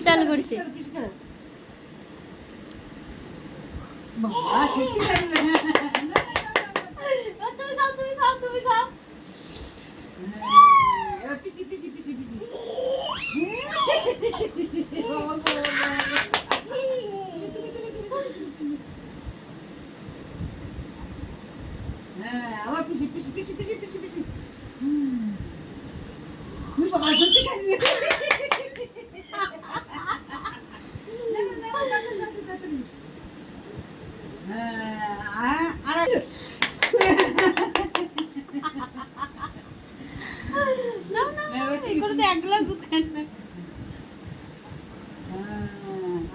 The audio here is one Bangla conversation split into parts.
চালু করছি আবার পিছি পিছি পিছি পিছি পিছি পিছি হুম বাবা জলদি খাই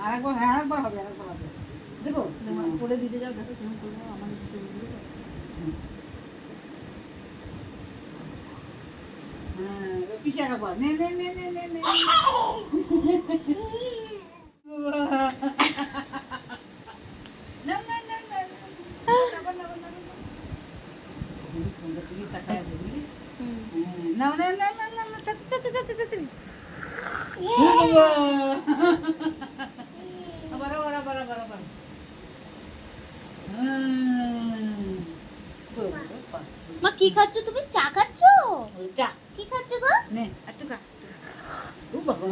আরেকবার হ্যাঁ, আরেকবার হবে আরেকবার হবে দেবো করে দিতে যাও দেখো কেমন করব আমার হ্যাঁ পিছিয়ে নে নে না ಗಟ್ಟಿಗೆ ಕಟ್ಟಾಗಿ ನಾವು ಬರ ಬರ ಬರ ಬರ ಬರ মা কি খাচ্ছ তুমি চা খাচ্ছ চা কি খাচ্ছ গো নে এত খা ও বাবা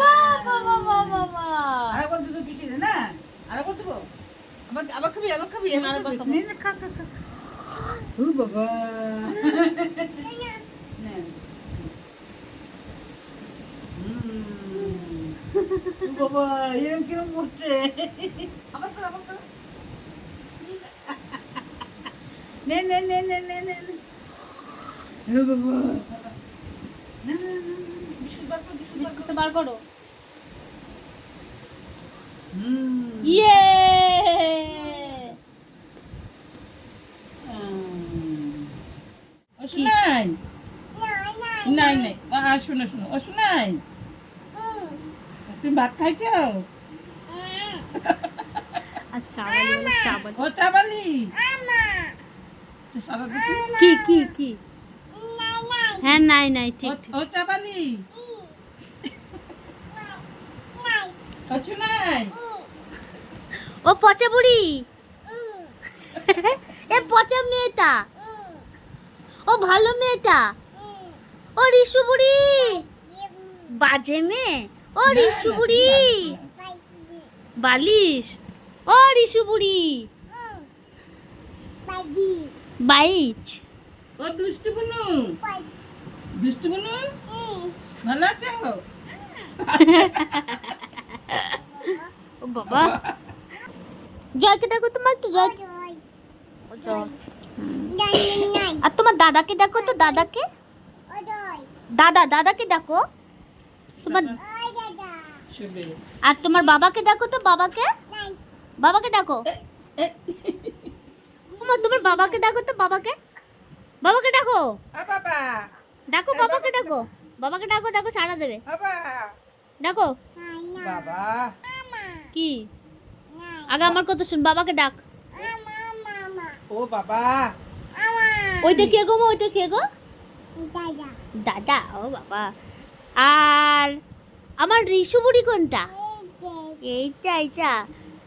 বাবা বাবা বাবা দেবো আবার আবার খাবি আবার খাবি আবার খাবি। না খা খা খা খা। ও বাবা। হুম। কিরম আবার কর আবার কর। নে নে নে নে নে নে নে। ও বাবা। না না না না, বিস্কুট বার কর বিস্কুট বার বার করো। হুম ইয়ে ও শোনাই নাই? নাই আর শোনো শোনো। ও শোনাই তুমি ভাত খাইছো? আমার বলে চা বালি ও চাবালি কি কি কি? হ্যাঁ নাই নাই ঠিক ও- চাবালি পচা বুড়ি এ পচা মেয়েটা ও ভালো মেয়েটা। ও রিসু বুড়ি। বাজে মেয়ে। ও রিসু বুড়ি। বালিশ। ও রিসু বুড়ি। বাইচ। ও দুষ্টু বুনু। দুষ্টু বুনু ভালো আছো? ও বাবা। জয়কে ডাকো তোমার তো জয় আর তোমার দাদাকে ডাকো তো দাদাকে? দাদা দাদাকে ডাকো তোমার আর তোমার বাবাকে ডাকো তো বাবাকে? বাবাকে ডাকো তোমার তোমার বাবাকে ডাকো তো বাবাকে? বাবাকে ডাকো ডাকো বাবাকে ডাকো বাবাকে ডাকো ডাকো সাড়া দেবে। বাবা ডাকো বাবা কি? আগে আমার কথা শুন বাবাকে ডাক। ও বাবা। ওইটা কে গো মা? ওইটা কে গো? দাদা। ও বাবা। আর আমার রিসু বুড়ি কোনটা? এইটা। এইটা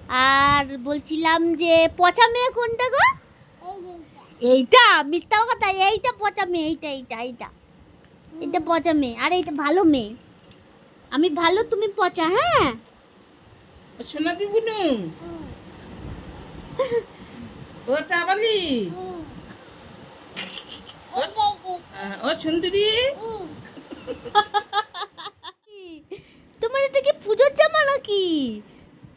আর বলছিলাম যে পচা মেয়ে কোনটা গো? এইটা। মিথ্যা কথা এইটা পচা মেয়ে এইটা এইটা এইটা। এটা পচা মেয়ে আর এইটা ভালো মেয়ে। আমি ভালো তুমি পচা হ্যাঁ? ও সোনা দি ও চাবালি? ও সুন্দরী। তোমার এটা কি পুজোর জামা নাকি?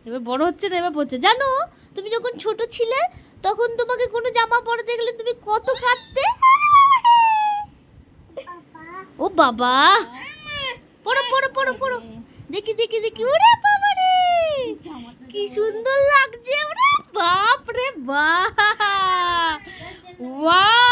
এবার বড় হচ্ছে না, এবার বলছে, জানো, তুমি যখন ছোট ছিলে, তখন তোমাকে কোনো জামা পরে দেখলে তুমি কত কাঁদতে? ও বাবা! পড়ো পড়ো পড়ো পড়ো। দেখি দেখি দেখি। ওরে বাবা রে! কি সুন্দর লাগছে, ওরে বাপ রে বাপ! ওয়াও!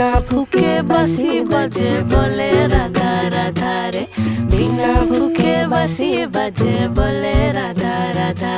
বিনা ফুকে বাসি বাজে বলে রাধা রাধা রে বিনা ফুকে বাসি বাজে বলে রাধা রাধা